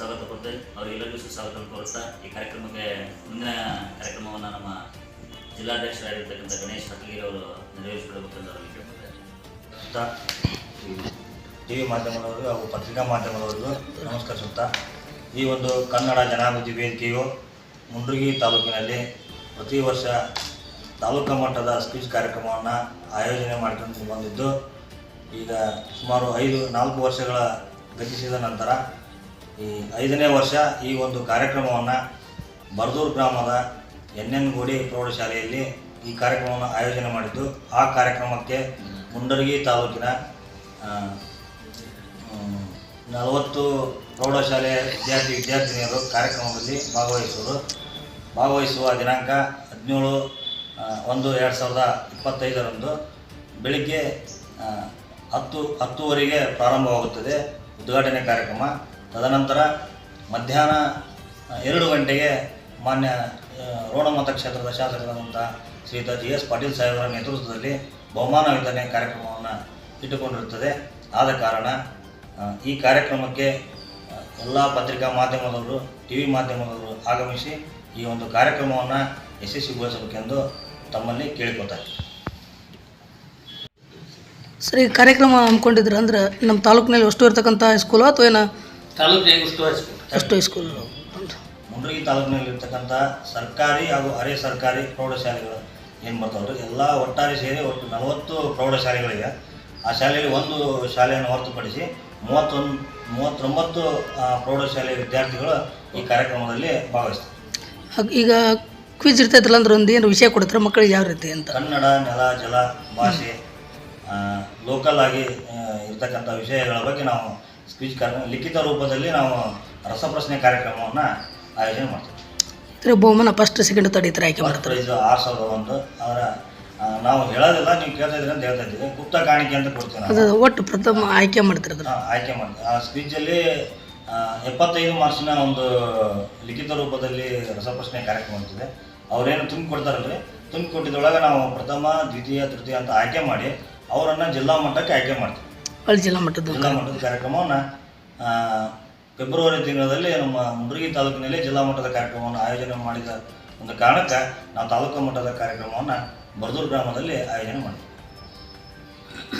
ಸ್ವಾಗತ ಕೊಡ್ತೇವೆ ಅವರಿಗೆಲ್ಲರಿಗೂ ಸುಸ್ವಾಗತ ಕೋರುತ್ತಾ, ಈ ಕಾರ್ಯಕ್ರಮಕ್ಕೆ ಮುಂದಿನ ಕಾರ್ಯಕ್ರಮವನ್ನು ನಮ್ಮ ಜಿಲ್ಲಾಧ್ಯಕ್ಷರಾಗಿರ್ತಕ್ಕಂಥ ಗಣೇಶ್ ಹತ್ತಗಿರಿ ಅವರು ನೆರವೇರಿಸಿಕೊಡಬೇಕೆಂದು ಅವರಿಗೆ ಟಿ ವಿ ಮಾಧ್ಯಮದವರು ಹಾಗೂ ಪತ್ರಿಕಾ ಮಾಧ್ಯಮದವರಿಗೂ ನಮಸ್ಕರಿಸುತ್ತಾ, ಈ ಒಂದು ಕನ್ನಡ ಜನಾಭಿವೃದ್ಧಿ ವೇದಿಕೆಯು ಮುಂಡ್ರಗಿ ತಾಲೂಕಿನಲ್ಲಿ ಪ್ರತಿ ವರ್ಷ ತಾಲೂಕು ಮಟ್ಟದ ಸ್ಪೀಚ್ ಕಾರ್ಯಕ್ರಮವನ್ನು ಆಯೋಜನೆ ಮಾಡ್ಕೊಂಡು ಬಂದಿದ್ದು, ಈಗ ಸುಮಾರು ಐದು ನಾಲ್ಕು ವರ್ಷಗಳ ಗತಿಸಿದ ನಂತರ ಈ ಐದನೇ ವರ್ಷ ಈ ಒಂದು ಕಾರ್ಯಕ್ರಮವನ್ನು ಬರದೂರು ಗ್ರಾಮದ ಎನ್ ಎನ್ ಗೋಡಿ ಪ್ರೌಢಶಾಲೆಯಲ್ಲಿ ಈ ಕಾರ್ಯಕ್ರಮವನ್ನು ಆಯೋಜನೆ ಮಾಡಿದ್ದು. ಆ ಕಾರ್ಯಕ್ರಮಕ್ಕೆ ಮುಂಡರಗಿ ತಾಲೂಕಿನ ನಲವತ್ತು ಪ್ರೌಢಶಾಲೆಯ ವಿದ್ಯಾರ್ಥಿ ವಿದ್ಯಾರ್ಥಿನಿಯರು ಕಾರ್ಯಕ್ರಮದಲ್ಲಿ ಭಾಗವಹಿಸುವರು ಭಾಗವಹಿಸುವ ದಿನಾಂಕ ಹದಿನೇಳು ಒಂದು ಎರಡು ಸಾವಿರದ ಇಪ್ಪತ್ತೈದರಂದು ಬೆಳಿಗ್ಗೆ ಹತ್ತು, ಹತ್ತುವರೆಗೆ ಪ್ರಾರಂಭವಾಗುತ್ತದೆ. ಉದ್ಘಾಟನೆ ಕಾರ್ಯಕ್ರಮ. ತದನಂತರ ಮಧ್ಯಾಹ್ನ ಎರಡು ಗಂಟೆಗೆ ಮಾನ್ಯ ರೋಣಮತ ಕ್ಷೇತ್ರದ ಶಾಸಕರಾದಂಥ ಶ್ರೀಯುತ ಜಿ ಎಸ್ ಪಾಟೀಲ್ ಸಾಹೇಬರ ನೇತೃತ್ವದಲ್ಲಿ ಬಹುಮಾನ ವಿತರಣೆ ಕಾರ್ಯಕ್ರಮವನ್ನು ಇಟ್ಟುಕೊಂಡಿರುತ್ತದೆ. ಆದ ಕಾರಣ ಈ ಕಾರ್ಯಕ್ರಮಕ್ಕೆ ಎಲ್ಲ ಪತ್ರಿಕಾ ಮಾಧ್ಯಮದವರು ಟಿ ವಿ ಮಾಧ್ಯಮದವರು ಆಗಮಿಸಿ ಈ ಒಂದು ಕಾರ್ಯಕ್ರಮವನ್ನು ಯಶಸ್ವಿಗೊಳಿಸಬೇಕೆಂದು ತಮ್ಮಲ್ಲಿ ಕೇಳಿಕೊತಾರೆ. ಸರಿ, ಕಾರ್ಯಕ್ರಮ ಹಮ್ಮಿಕೊಂಡಿದ್ರೆ ಅಂದ್ರೆ ನಮ್ಮ ತಾಲೂಕಿನಲ್ಲಿ ಅಷ್ಟು ಇರ್ತಕ್ಕಂಥ ಸ್ಕೂಲು ಅಥವಾ ಏನು ತಾಲೂಕಿನಾಗ ಸ್ಕೂಲ್ ಮುಂಡ್ರಗಿ ತಾಲೂಕಿನಲ್ಲಿರ್ತಕ್ಕಂಥ ಸರ್ಕಾರಿ ಹಾಗೂ ಅರೆ ಸರ್ಕಾರಿ ಪ್ರೌಢಶಾಲೆಗಳು ಏನು ಬರ್ತಾವ್ರಿ ಎಲ್ಲ ಒಟ್ಟಾರೆ ಸೇರಿ ಒಟ್ಟು ನಲವತ್ತು ಪ್ರೌಢಶಾಲೆಗಳಿಗೆ ಆ ಶಾಲೆಯಲ್ಲಿ ಒಂದು ಶಾಲೆಯನ್ನು ಹೊರತುಪಡಿಸಿ ಮೂವತ್ತೊಂದು ಮೂವತ್ತೊಂಬತ್ತು ಪ್ರೌಢಶಾಲೆ ಪ್ರೌಢಶಾಲೆಯ ವಿದ್ಯಾರ್ಥಿಗಳು ಈ ಕಾರ್ಯಕ್ರಮದಲ್ಲಿ ಭಾಗವಹಿಸ್ತಾರೆ. ಹಾಗ್ ಈಗ ಕ್ವಿಜ್ ಇರ್ತೈತಲ್ಲ ಅಂದ್ರೆ ಒಂದು ಏನು ವಿಷಯ ಕೊಡ್ತಾರೆ ಮಕ್ಕಳಿಗೆ ಯಾವ ರೀತಿ ಅಂತ? ಕನ್ನಡ ನೆಲ ಜಲ ಭಾಷೆ ಲೋಕಲ್ ಆಗಿ ಆ, ಇರ್ತಕ್ಕಂಥ ವಿಷಯಗಳ ಬಗ್ಗೆ ನಾವು ಸ್ಪೀಚ್ ಕಾರ್ಯ ಲಿಖಿತ ರೂಪದಲ್ಲಿ ನಾವು ರಸಪ್ರಶ್ನೆ ಕಾರ್ಯಕ್ರಮವನ್ನು ಆಯೋಜನೆ ಮಾಡ್ತೀವಿ. ಇದ್ರ ಬಹುಮಾನ ಫಸ್ಟ್ ಸೆಕೆಂಡ್ ತರ್ಡ್ ಈ ಥರ ಆಯ್ಕೆ ಮಾಡ್ತಾರೆ. ಇದು ಆರು ಸಾವಿರದ ಒಂದು. ಅವರ ನಾವು ಹೇಳೋದಿಲ್ಲ ನೀವು ಕೇಳ್ತಾ ಇದ್ರೆ ಅಂತ ಹೇಳ್ತಾ ಇದ್ದೀವಿ. ಗುಪ್ತ ಕಾಣಿಕೆ ಅಂತ ಕೊಡ್ತೀವಿ ಅದು ಒಟ್ಟು ಪ್ರಥಮ ಆಯ್ಕೆ ಮಾಡ್ತಾರೆ ಆ, ಆಯ್ಕೆ ಮಾಡ್ತೀವಿ ಆ ಸ್ಪೀಚಲ್ಲಿ ಎಪ್ಪತ್ತೈದು ಮಾರ್ಕ್ಸಿನ ಒಂದು ಲಿಖಿತ ರೂಪದಲ್ಲಿ ರಸಪ್ರಶ್ನೆ ಕಾರ್ಯಕ್ರಮ ಅಂತಿದೆ ಅವರೇನು ತುಂಬಿ ಕೊಡ್ತಾರಲ್ರಿ ತುಂಬಿ ಕೊಟ್ಟಿದ್ದೊಳಗೆ ನಾವು ಪ್ರಥಮ ದ್ವಿತೀಯ ತೃತೀಯ ಅಂತ ಆಯ್ಕೆ ಮಾಡಿ ಅವರನ್ನು ಜಿಲ್ಲಾ ಮಟ್ಟಕ್ಕೆ ಆಯ್ಕೆ ಮಾಡ್ತೀವಿ. ಅಲ್ಲಿ ಜಿಲ್ಲಾ ಮಟ್ಟದ ಜಿಲ್ಲಾ ಮಟ್ಟದ ಕಾರ್ಯಕ್ರಮವನ್ನು ಫೆಬ್ರವರಿ ತಿಂಗಳಲ್ಲಿ ನಮ್ಮ ಮುಂಡ್ರಿಗಿ ತಾಲೂಕಿನಲ್ಲಿ ಜಿಲ್ಲಾ ಮಟ್ಟದ ಕಾರ್ಯಕ್ರಮವನ್ನು ಆಯೋಜನೆ ಮಾಡಿದ ಒಂದು ಕಾರಣಕ್ಕೆ ನಾವು ತಾಲೂಕು ಮಟ್ಟದ ಕಾರ್ಯಕ್ರಮವನ್ನು ಬರದೂರು ಗ್ರಾಮದಲ್ಲಿ ಆಯೋಜನೆ ಮಾಡಿದ್ವಿ